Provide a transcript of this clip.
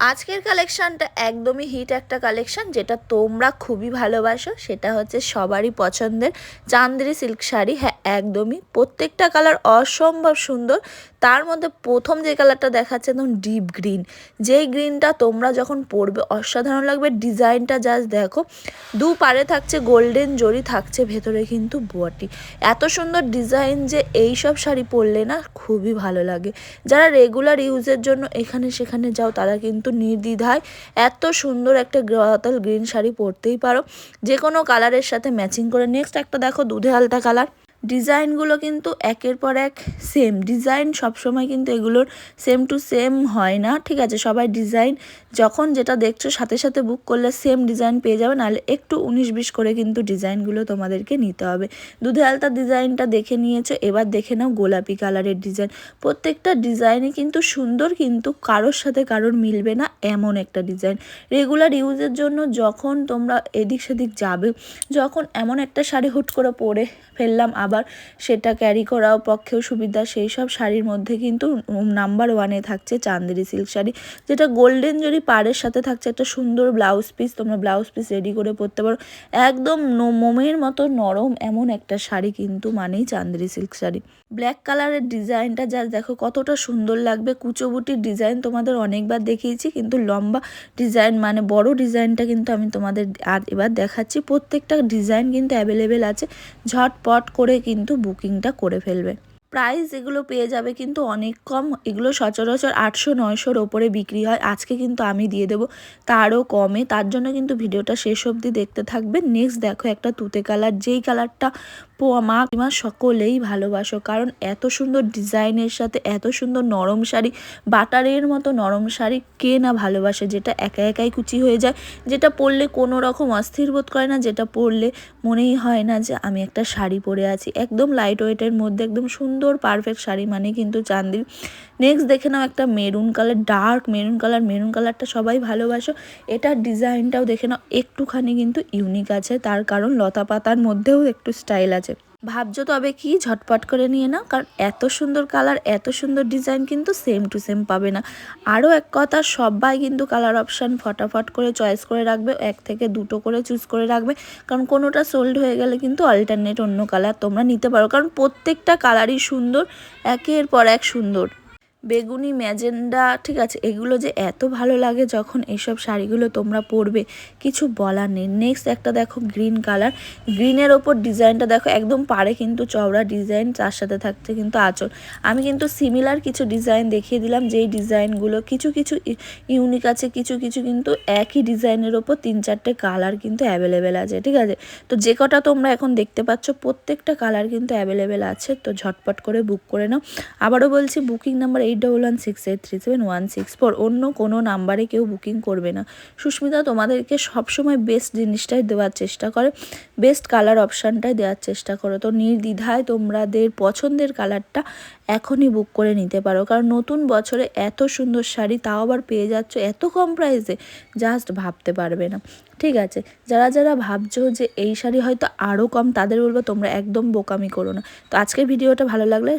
আজকের কালেকশানটা একদমই হিট একটা কালেকশান যেটা তোমরা খুবই ভালোবাসো, সেটা হচ্ছে সবারই পছন্দের চান্দ্রি সিল্ক শাড়ি। হ্যাঁ একদমই। প্রত্যেকটা কালার অসম্ভব সুন্দর। তার মধ্যে প্রথম যে কালারটা দেখাচ্ছে একদম ডিপ গ্রিন যেই গ্রিনটা তোমরা যখন পরবে, অসাধারণ লাগবে। ডিজাইনটা জাস্ট দেখো, দু পারে থাকছে গোল্ডেন জরি থাকছে ভেতরে কিন্তু বটি। এত সুন্দর ডিজাইন যে এই সব শাড়ি পরলে না খুবই ভালো লাগে। যারা রেগুলার ইউজের জন্য এখানে সেখানে যাও, তারা কিন্তু নির্দ্বিধায় এত সুন্দর একটা গ্রাতাল গ্রিন শাড়ি পরতেই পারো। যে কোনো কালারের সাথে ম্যাচিং করে। নেক্সট একটা দেখো দুধে আলতা কালার ডিজাইনগুলো কিন্তু একের পর এক সেম ডিজাইন সবসময় কিন্তু এগুলোর সেম টু সেম হয় না, ঠিক আছে? সবাই ডিজাইন যখন যেটা দেখছ, সাথে সাথে বুক করলে সেম ডিজাইন পেয়ে যাবে, নাহলে একটু উনিশ বিশ করে কিন্তু ডিজাইনগুলো তোমাদেরকে নিতে হবে। দুধে আলতা ডিজাইনটা দেখে নিয়েছো, এবার দেখে নাও গোলাপি কালারের ডিজাইন। প্রত্যেকটা ডিজাইনই কিন্তু সুন্দর, কিন্তু কারোর সাথে কারোর মিলবে না এমন একটা ডিজাইন। রেগুলার ইউজের জন্য যখন তোমরা এদিক সেদিক যাবে, যখন এমন একটা শাড়ি হুট করে পরে ফেললাম, আবার সেটা ক্যারি করাও পক্ষেও সুবিধা। সেই সব শাড়ির মধ্যে কিন্তু নাম্বার ওয়ানে থাকছে চান্দেরি সিল্ক শাড়ি, যেটা গোল্ডেন জরি পাড়ের সাথে থাকছে একটা সুন্দর ব্লাউজ পিস তোমরা ব্লাউজ পিস রেডি করে পরতে পারো। একদম মোমের মতো নরম এমন একটা শাড়ি কিন্তু মানেই চান্দেরি সিল্ক শাড়ি। ব্ল্যাক কালারের ডিজাইনটা যা, দেখো কতটা সুন্দর লাগবে। কুচোবুটির ডিজাইন তোমাদের অনেকবার দেখিয়েছি, কিন্তু লম্বা ডিজাইন মানে বড় ডিজাইনটা কিন্তু আমি তোমাদের আর এবার দেখাচ্ছি। প্রত্যেকটা ডিজাইন কিন্তু অ্যাভেলেবেল আছে। ঝটপট করে কিন্তু বুকিংটা করে ফেলবে। প্রাইস এগুলো পেয়ে যাবে কিন্তু অনেক কম। এগুলো সচরাচর আটশো, নয়শোর ওপরে বিক্রি হয়। আজকে কিন্তু আমি দিয়ে দেবো। তারও কমে। তার জন্য কিন্তু ভিডিওটা শেষ অবধি দেখতে থাকবে নেক্সট দেখো একটা তুতে কালার। যেই কালারটা মা মা সকলেই ভালোবাসো। কারণ এত সুন্দর ডিজাইনের সাথে এত সুন্দর নরম শাড়ি, বাটারের মতো নরম শাড়ি কে না ভালোবাসে? যেটা একা একাই কুচি হয়ে যায়। যেটা পরলে কোনো রকম অস্থির বোধ করে না। যেটা পরলে মনেই হয় না যে আমি একটা শাড়ি পরে আছি। একদম লাইট ওয়েটের মধ্যে, একদম সুন্দর পারফেক্ট শাড়ি মানে কিন্তু চান্দির। নেক্সট দেখে নাও একটা maroon colour dark maroon colour maroon কালারটা সবাই ভালোবাসো। এটার ডিজাইনটাও দেখে নাও, একটুখানি কিন্তু ইউনিক আছে। তার কারণ লতা পাতার মধ্যেও একটু স্টাইল আছে। ভাবছ তবে কি? ঝটপট করে নিয়ে নাও, কারণ এত সুন্দর কালার এত সুন্দর ডিজাইন কিন্তু সেম টু সেম পাবে না। আরও এক কথা, সবাই কিন্তু কালার অপশান ফটাফট করে চয়েস করে রাখবে, এক থেকে দুটো করে চুজ করে রাখবে, কারণ কোনোটা সোল্ড হয়ে গেলে কিন্তু অল্টারনেট অন্য কালার তোমরা নিতে পারো, কারণ প্রত্যেকটা কালারই সুন্দর, একের পর এক সুন্দর। বেগুনি, ম্যাজেন্ডা, ঠিক আছে, এগুলো যে এত ভালো লাগে যখন এইসব শাড়িগুলো তোমরা পরবে, কিছু বলার নেই। নেক্সট একটা দেখো গ্রিন কালার গ্রিনের ওপর ডিজাইনটা দেখো, একদম পারে কিন্তু চওড়া ডিজাইন তার সাথে থাকছে কিন্তু আঁচল। আমি কিন্তু সিমিলার কিছু ডিজাইন দেখিয়ে দিলাম, যেই ডিজাইনগুলো কিছু কিছু ইউনিক আছে, কিছু কিছু কিন্তু একই ডিজাইনের ওপর তিন চারটে কালার কিন্তু অ্যাভেলেবেল আছে, ঠিক আছে? তো যে কটা তোমরা এখন দেখতে পাচ্ছ, প্রত্যেকটা কালার কিন্তু অ্যাভেলেবেল আছে, তো ঝটপট করে বুক করে নাও। আবারও বলছি booking number double one six eight three seven one six four অন্য কোনো নাম্বারে কেউ বুকিং করবে না সুস্মিতা তোমাদেরকে সবসময় বেস্ট জিনিসটাই দেওয়ার চেষ্টা করে বেস্ট কালার অপশানটাই দেওয়ার চেষ্টা করো তো নির্দ্বিধায় তোমাদের পছন্দের কালারটা এখনই বুক করে নিতে পারো কারণ নতুন বছরে এত সুন্দর শাড়ি তাও আবার পেয়ে যাচ্ছ এত কম প্রাইসে জাস্ট ভাবতে পারবে না ঠিক আছে যারা যারা ভাবছ যে এই শাড়ি হয়তো আরও কম তাদের বলব তোমরা একদম বোকামি করো না তো আজকের ভিডিওটা ভালো লাগলে